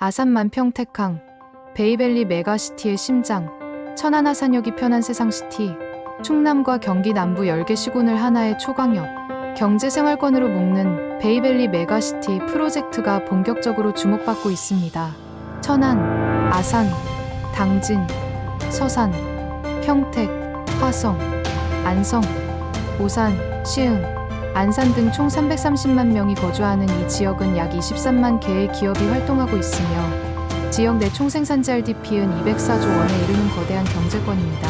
아산만 평택항, 베이밸리 메가시티의 심장, 천안아산역이 편한 세상시티, 충남과 경기 남부 10개 시군을 하나의 초강역, 경제생활권으로 묶는 베이밸리 메가시티 프로젝트가 본격적으로 주목받고 있습니다. 천안, 아산, 당진, 서산, 평택, 화성, 안성, 오산, 시흥, 안산 등 총 330만 명이 거주하는 이 지역은 약 23만 개의 기업이 활동하고 있으며 지역 내 총 생산 GRDP은 204조 원에 이르는 거대한 경제권입니다.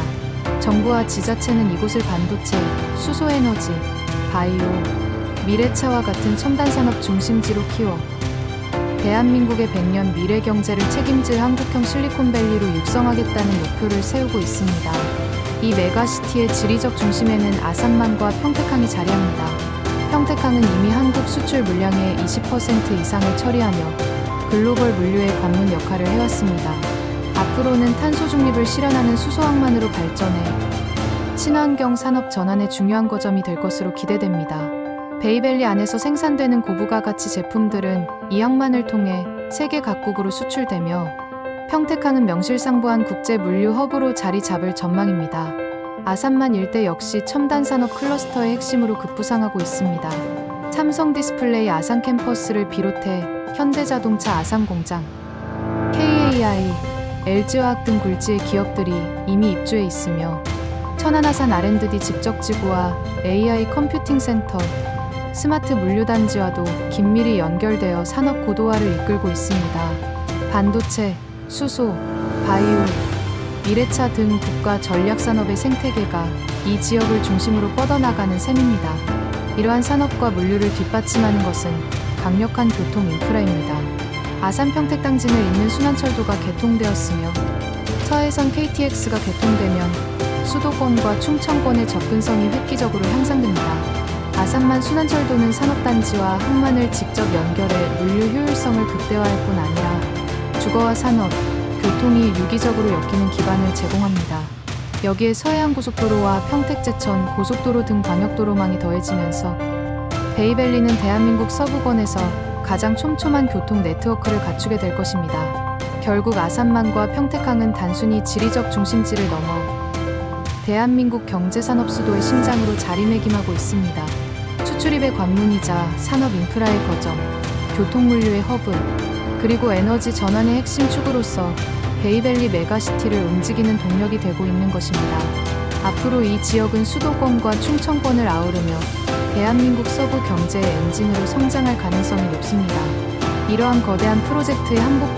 정부와 지자체는 이곳을 반도체, 수소에너지, 바이오, 미래차와 같은 첨단 산업 중심지로 키워 대한민국의 100년 미래 경제를 책임질 한국형 실리콘밸리로 육성하겠다는 목표를 세우고 있습니다. 이 메가시티의 지리적 중심에는 아산만과 평택항이 자리합니다. 평택항은 이미 한국 수출 물량의 20% 이상을 처리하며 글로벌 물류의 관문 역할을 해왔습니다. 앞으로는 탄소 중립을 실현하는 수소항만으로 발전해 친환경 산업 전환의 중요한 거점이 될 것으로 기대됩니다. 베이밸리 안에서 생산되는 고부가 가치 제품들은 이 항만을 통해 세계 각국으로 수출되며 평택항은 명실상부한 국제 물류 허브로 자리 잡을 전망입니다. 아산만 일대 역시 첨단 산업 클러스터의 핵심으로 급부상하고 있습니다. 삼성 디스플레이 아산 캠퍼스를 비롯해 현대자동차 아산 공장, KAI, LG화학 등 굴지의 기업들이 이미 입주해 있으며 천안아산 R&D 직접지구와 AI 컴퓨팅 센터, 스마트 물류단지와도 긴밀히 연결되어 산업 고도화를 이끌고 있습니다. 반도체, 수소, 바이오, 미래차 등 국가 전략 산업의 생태계가 이 지역을 중심으로 뻗어나가는 셈입니다. 이러한 산업과 물류를 뒷받침하는 것은 강력한 교통 인프라입니다. 아산 평택 당진을 잇는 순환철도가 개통되었으며 서해선 KTX가 개통되면 수도권과 충청권의 접근성이 획기적으로 향상됩니다. 아산만 순환철도는 산업단지와 항만을 직접 연결해 물류 효율성을 극대화할 뿐 아니라 주거와 산업, 교통이 유기적으로 엮이는 기반을 제공합니다. 여기에 서해안고속도로와 평택제천 고속도로 등 광역도로망이 더해지면서 베이밸리는 대한민국 서부권에서 가장 촘촘한 교통 네트워크를 갖추게 될 것입니다. 결국 아산만과 평택항은 단순히 지리적 중심지를 넘어 대한민국 경제산업 수도의 심장으로 자리매김하고 있습니다. 수출입의 관문이자 산업 인프라의 거점, 교통물류의 허브, 그리고 에너지 전환의 핵심 축으로서 베이밸리 메가시티를 움직이는 동력이 되고 있는 것입니다. 앞으로 이 지역은 수도권과 충청권을 아우르며 대한민국 서부 경제의 엔진으로 성장할 가능성이 높습니다. 이러한 거대한 프로젝트의 한복